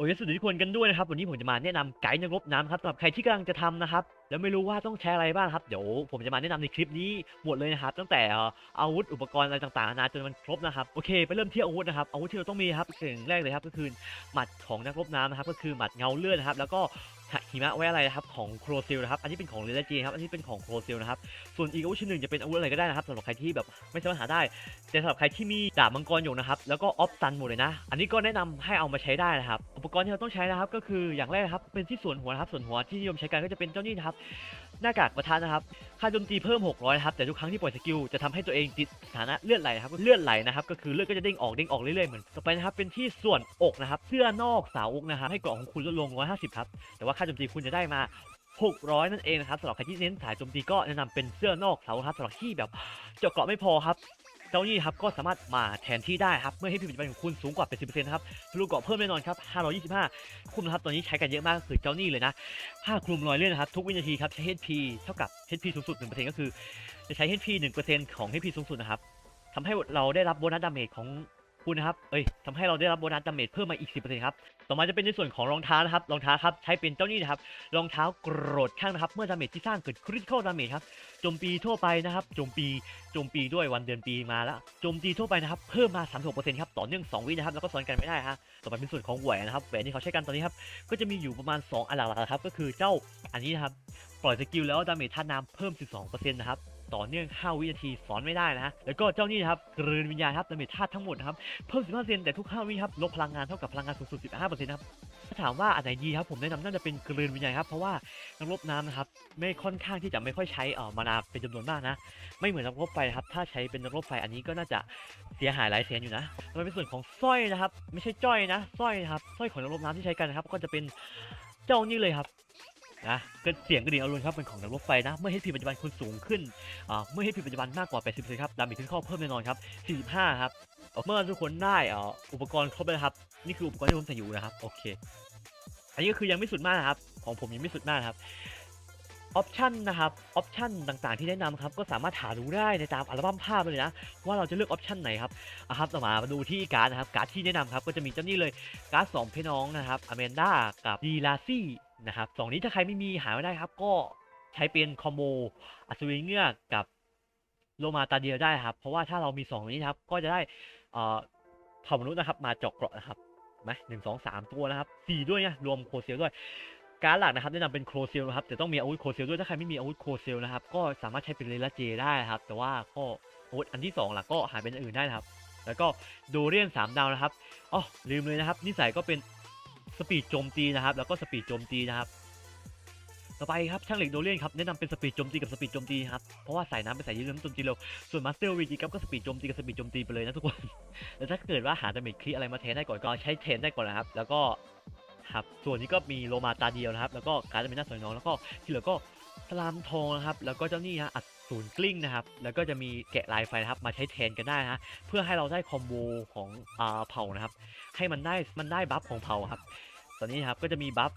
โอ้ยสวัสดีทุกคนกันด้วยนะครับ วันนี้ผมจะมาแนะนำไกด์นักรบน้ำครับสำหรับใครที่กำลังจะทำนะครับ แล้วไม่รู้ว่าต้องใช้อะไรบ้างครับ เดี๋ยวผมจะมาแนะนำในคลิปนี้หมดเลยนะครับ ตั้งแต่เอ่ออาวุธอุปกรณ์อะไรต่างๆนานาจนมันครบนะครับ โอเคไปเริ่มที่อาวุธนะครับ อาวุธที่เราต้องมีครับสิ่งแรกเลยครับก็คือหมัดของนักรบน้ำนะครับ ก็คือหมัดเงาเลือดนะครับ แล้วก็ หิมะไว้อะไรนะครับของโครซิลนะครับอันนี้เป็นของเรดจีครับอันนี้เป็นของโครซิลนะครับส่วนอีกอาวุธชิ้นหนึ่งจะเป็นอาวุธอะไรก็ได้นะครับสำหรับใครที่แบบไม่สามารถหาได้แต่สำหรับใครที่มีดาบมังกรอยู่นะครับแล้วก็ออฟซันหมดเลยนะ อันนี้ก็แนะนำให้เอามาใช้ได้นะครับอุปกรณ์ที่เราต้องใช้นะครับก็คืออย่างแรกนะครับเป็นที่ส่วนหัวนะครับส่วนหัวที่นิยมใช้กันก็จะเป็นเจ้านี่นะครับหน้ากากประทานนะครับค่าโจมตีเพิ่ม 600นะครับแต่ทุกครั้งที่ปล่อยสกิลจะทำให้ตัวเองติดสถานะเลือดไหลนะครับเลือดไหลนะครับก็คือเลือดก็จะเด้งออกเด้งออกเรื่อยๆเหมือนต่อไปนะครับเป็นที่ส่วนอกนะครับเสื้อนอกสาวอกนะครับให้เกราะของคุณลดลง 150ครับแต่ว่าค่าโจมตีคุณจะได้มา 600 นั่นเองนะครับสำหรับใครที่เน้นสายโจมตีก็แนะนำเป็นเสื้อนอกเสาครับสำหรับที่แบบเจาะเกราะไม่พอครับเจ้านี่ครับก็สามารถมาแทนที่ได้ครับเมื่อให้พิปัจจุบันของคุณสูงกว่าเป็น10%นะครับทะลุเกราะเพิ่มแน่นอนครับ 525 คุ้มนะครับตอนนี้ใช้กันเยอะมากก็คือเจ้านี่เลยนะผ้าคลุมรอยเลื่อนนะครับ ทุกวินาทีครับใช้ HP เท่ากับ HP สูงสุด 1%ก็คือ จะใช้ HP 1%ของ HP สูงสุดนะครับทำให้เราได้รับโบนัสดาเมจของ คุณนะครับ เอ้ยทำให้เราได้รับโบนัสดาเมจเพิ่มมาอีก 10%ครับ ต่อมาจะเป็นในส่วนของรองเท้านะครับ รองเท้าครับ ใช้เป็นเจ้านี่นะครับ รองเท้าโกรธข้างนะครับ เมื่อดาเมจที่สร้างเกิดคริติคอลดาเมจครับ โจมตีทั่วไปนะครับ โจมปีโจมปีด้วยวันเดือนปีมาแล้ว โจมตีทั่วไปนะครับ เพิ่มมา 36%ครับ ต่อเนื่อง 2 วินะครับ แล้วก็ซ้อนกันไม่ได้ฮะ ต่อไปเป็นส่วนของแหวนนะครับ แหวนที่เขาใช้กันตอนนี้ครับ ก็จะมีอยู่ประมาณ 2 อันหลักๆครับ ก็คือเจ้าอันนี้นะครับ ปล่อยสกิลแล้วดาเมจท่าน้ำเพิ่ม 12%นะครับ ต่อเนื่อง 5 วินาทีสอนไม่ได้นะฮะแล้วก็เจ้านี่นะครับกลืนวิญญาณครับดาเมจธาตุทั้งหมดนะครับเพิ่ม15%แต่ทุก 5 วิครับลดพลังงานเท่ากับพลังงานสูงสุด15%นะครับถ้าถามว่าอันไหนดีครับผมแนะนำน่าจะเป็นกลืนวิญญาณครับเพราะว่านักรบน้ำนะครับไม่ค่อนข้างที่จะไม่ค่อยใช้อ่อมานาเป็นจำนวนมากนะ ไม่เหมือนนักรบไฟครับถ้าใช้เป็นนักรบไฟอันนี้ก็น่าจะเสียหายหลายแสนอยู่นะมันเป็นส่วนของสร้อยนะครับ ไม่ใช่จ้อยนะสร้อยนะครับสร้อยของนักรบน้ำที่ใช้กันนะครับ ก็จะเป็นเจ้านี่เลยครับ นะก็เสียงกระดิ่งอรุณครับเป็นของนักรบไฟนะ เมื่อ HP ปัจจุบันคุณสูงขึ้นอ่าเมื่อ HP ปัจจุบันมากกว่า 80%ครับดาเมจขึ้นข้อเพิ่มแน่นอนครับ 45 ครับเมื่อทุกคนได้อ่ออุปกรณ์ครบแล้วครับ นี่คืออุปกรณ์ที่ผมใส่อยู่นะครับโอเค อันนี้ก็คือยังไม่สุดมากนะครับ ของผมยังไม่สุดมากครับออปชันนะครับออปชันต่างๆที่แนะนำครับก็สามารถหาดูได้ในตามอัลบั้มภาพเลยนะว่าเราจะเลือกออปชันไหนครับอะครับต่อมามาดูที่การ์ดนะครับการ์ดที่แนะนำครับก็จะมีเจ้านี่เลยการ์ดสองพี่น้องนะครับอเมนดากับดีลาซี่ นะครับสองนี้ถ้าใครไม่มีหาไม่ได้ครับก็ใช้เป็นคอมโบอัศวินเงือกกับโลมาตาเดียวได้ครับ เพราะว่าถ้าเรามีสองนี้ครับ ก็จะได้เอ่อเผ่ามนุษย์นะครับ มาเจาะเกราะนะครับไหมหนึ่งสองสามตัวนะครับสี่ด้วยนะรวมโคเซลด้วยการหลักนะครับแนะนำเป็นโคเซลนะครับแต่ต้องมีอาวุธโคเซลด้วยถ้าใครไม่มีอาวุธโคเซลนะครับก็สามารถใช้เป็นเรลาเจได้ครับ แต่ว่าก็อาวุธอันที่สองหลักก็หายเป็นอันอื่นได้นะครับ แล้วก็โดเรียนสามดาวนะครับอ๋อลืมเลยนะครับนิสัยก็เป็น สปีดโจมตีนะครับ แล้วก็สปีดโจมตีนะครับ ต่อไปครับช่างเหล็กโดเรียนครับแนะนำเป็นสปีดโจมตีกับสปีดโจมตีครับ เพราะว่าสายน้ำเป็นสายยืดน้ำโจมตีเร็ว ส่วนมาสเตอร์วีจีครับก็สปีดโจมตีกับสปีดโจมตีไปเลยนะทุกคน แล้วถ้าเกิดว่าหาดาเมจคลิอะไรมาแทนได้ก่อนก็ใช้แทนได้ก่อนนะครับ แล้วก็ครับส่วนนี้ก็มีโลมาตาเดียวนะครับ แล้วก็การดาเมจหน้าสวยน้อง แล้วก็ที่เหลือก็สลามทองนะครับ แล้วก็เจ้านี่ฮะอัดศูนย์กลิ้งนะครับ แล้วก็จะมีแกะลายไฟนะครับมาใช้แทนกันได้นะเพื่อให้เราได้คอมโบของอ่าเผ่านะครับ ให้มันได้มันได้บัฟของเผ่าครับ ตอนนี้นะครับก็จะมีบัฟ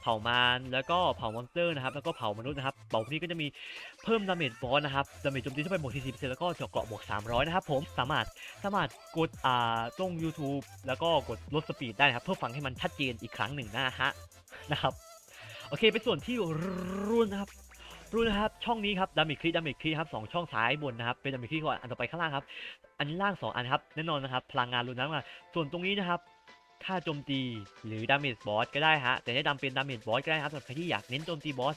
เผ่ามารแล้วก็เผ่ามอนสเตอร์นะครับแล้วก็เผ่ามนุษย์นะครับเผ่าพวกนี้ก็จะมีเพิ่มดาเมจบอสนะครับดาเมจโจมตีเข้าไปบวก40%แล้วก็เจาะเกราะบวก300นะครับผมสามารถสามารถกดอ่าตรง YouTube แล้วก็กดลดสปีดได้นะครับเพื่อฟังให้มันชัดเจนอีกครั้งหนึ่งนะฮะนะครับโอเคไปส่วนที่รุ่นนะครับรุ่นนะครับช่องนี้ครับดาเมจคลิดาเมจคลิครับสองช่องซ้ายบนนะครับเป็นดาเมจคลิก่อนอันต่อไปข้างล่างครับอันนี้ล่างสองอันครับแน่นอนนะครับพลังงานรุนแรงมาส่วนตรงนี้นะครับ ค่าโจมตีหรือดาเมจบอสก็ได้ฮะแต่ให้ดำเป็นดาเมจบอสก็ได้ครับสำหรับใครที่อยากเน้นโจมตีบอส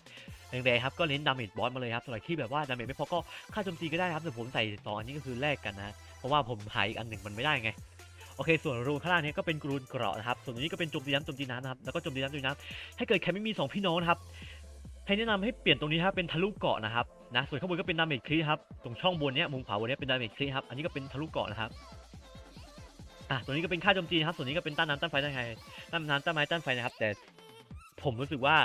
แรงๆครับก็เน้นดาเมจบอสมาเลยครับสำหรับที่แบบว่าดาเมจไม่พอก็ค่าโจมตีก็ได้ครับแต่ผมใส่สองอันนี้ก็คือแลกกันนะเพราะว่าผมหายอีกอันหนึ่งมันไม่ได้ไงโอเค ส่วนรูนข้างล่างเนี้ก็เป็นกรูนเกราะนะครับ ส่วนนี้ก็เป็นโจมตีน้ำโจมตีน้ำนะครับ แล้วก็โจมตีน้ำโจมตีน้ำถ้าเกิดใครไม่มีสองพี่น้องนะครับ ให้แนะนำให้เปลี่ยนตรงนี้ครับเป็นทะลุเกาะนะครับ นะ ส่วนข้างบนก็เป็นดาเมจคลีครับ ตรงช่องบนเนี้ยมุมขวาบนเนี้ยเป็นดาเมจคลีครับ อันนี้ก็เป็นทะลุเกาะนะครับ อะตัวนี้ก็เป็นค่าโจมตีนะครับ ส่วนนี้ก็เป็นต้านน้ำต้านไฟต้านไฟต้านน้ำต้านไม้ต้านไฟนะครับ แต่ผมรู้สึกว่า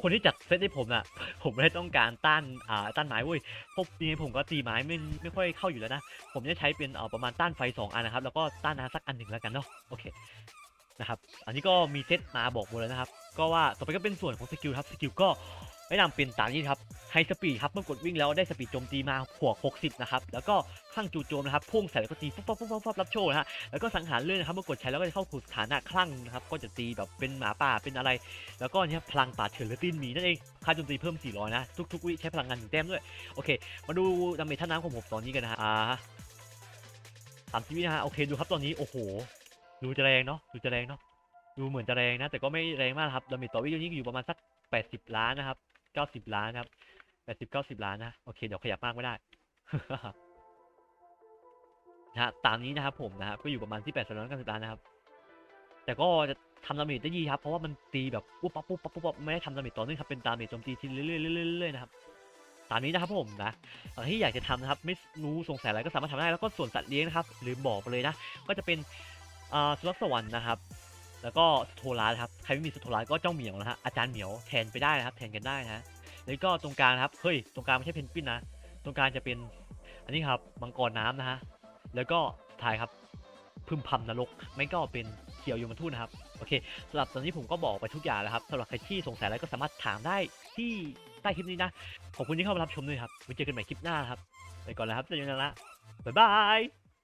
คนที่จัดเซตให้ผมอะผมไม่ได้ต้องการต้านอ่าต้านไม้เว้ยพวกยังไงผมก็ตีไม้ไม่ไม่ค่อยเข้าอยู่แล้วนะ ผมจะใช้เป็นเอ่อประมาณต้านไฟสองอันนะครับ แล้วก็ต้านน้ำสักอันหนึ่งแล้วกันเนาะ โอเค นะครับ อันนี้ก็มีเซตมาบอกหมดแล้วนะครับ ก็ว่าต่อไปก็เป็นส่วนของสกิลครับ สกิลก็แนะนำเป็นตามนี้ครับ ไฮสปีดครับเมื่อกดวิ่งแล้วได้สปีดโจมตีมาหัว60นะครับแล้วก็ข้างจู่โจมนะครับพุ่งใส่แล้วก็ตีปุ๊บปุ๊บปุ๊บปุ๊บรับโชว์นะฮะแล้วก็สังหารเลื่อนนะครับเมื่อกดใช้แล้วก็จะเข้าสู่สถานะคลั่งนะครับก็จะตีแบบเป็นหมาป่าเป็นอะไร แล้วก็เนี่ยพลังป่าเถื่อนหรือตีนหมีนั่นเองค่าโจมตีเพิ่ม 400 นะทุกๆวิใช้พลังงานหนึ่งแต้มด้วยโอเค มาดูดาเมจท่าน้ำของผมตอนนี้กันนะฮะสามสิบวินะฮะโอเคดูครับตอนนี้โอ้โหดูจะแรงเนาะดูจะแรงเนาะดูเหมือนจะแรงนะ แต่ก็ไม่แรงมากครับดาเมจต่อวิตอนนี้อยู่ประมาณสัก 80 ล้านนะครับ 90 ล้านครับ 80 90ล้านนะ โอเค เดี๋ยวขยับมากไม่ได้นะตามนี้นะครับผมนะครับก็อยู่ประมาณที่80ล้าน90ล้านนะครับ แต่ก็จะทำดาเมจได้ดีครับ เพราะว่ามันตีแบบปุ๊บปั๊บปุ๊บปั๊บปุ๊บปั๊บไม่ได้ทำดาเมจต่อเนื่องครับ เป็นดาเมจโจมตีทีเรื่อยๆนะครับ ตามนี้นะครับผมนะที่อยากจะทำนะครับ ไม่รู้สงสัยอะไรก็สามารถทำได้ แล้วก็ส่วนสัตว์เลี้ยงนะครับลืมบอกไปเลยนะ ก็จะเป็นสุนัขสวรรค์นะครับ แล้วก็สโทรานะครับ ใครไม่มีสโทราก็เจ้าเหมียวนะฮะ อาจารย์เหมียวแทนไปได้นะครับ แทนกันได้นะฮะ แล้วก็ตรงกลางครับ เฮ้ย ตรงกลางไม่ใช่เพนกวินนะ ตรงกลางจะเป็น อันนี้ครับ มังกรน้ำนะฮะ แล้วก็ท้ายครับ พึมพำนรก ไม่ก็เป็นเขียวยมทูตนะครับ โอเคสำหรับตอนนี้ผมก็บอกไปทุกอย่างแล้วครับสำหรับใครที่สงสัยอะไรก็สามารถถามได้ที่ใต้คลิปนี้นะ ขอบคุณที่เข้ามารับชมด้วยครับ ไว้เจอกันใหม่คลิปหน้าครับ ไปก่อนแล้วครับเจอกันแล้วนะบ๊ายบาย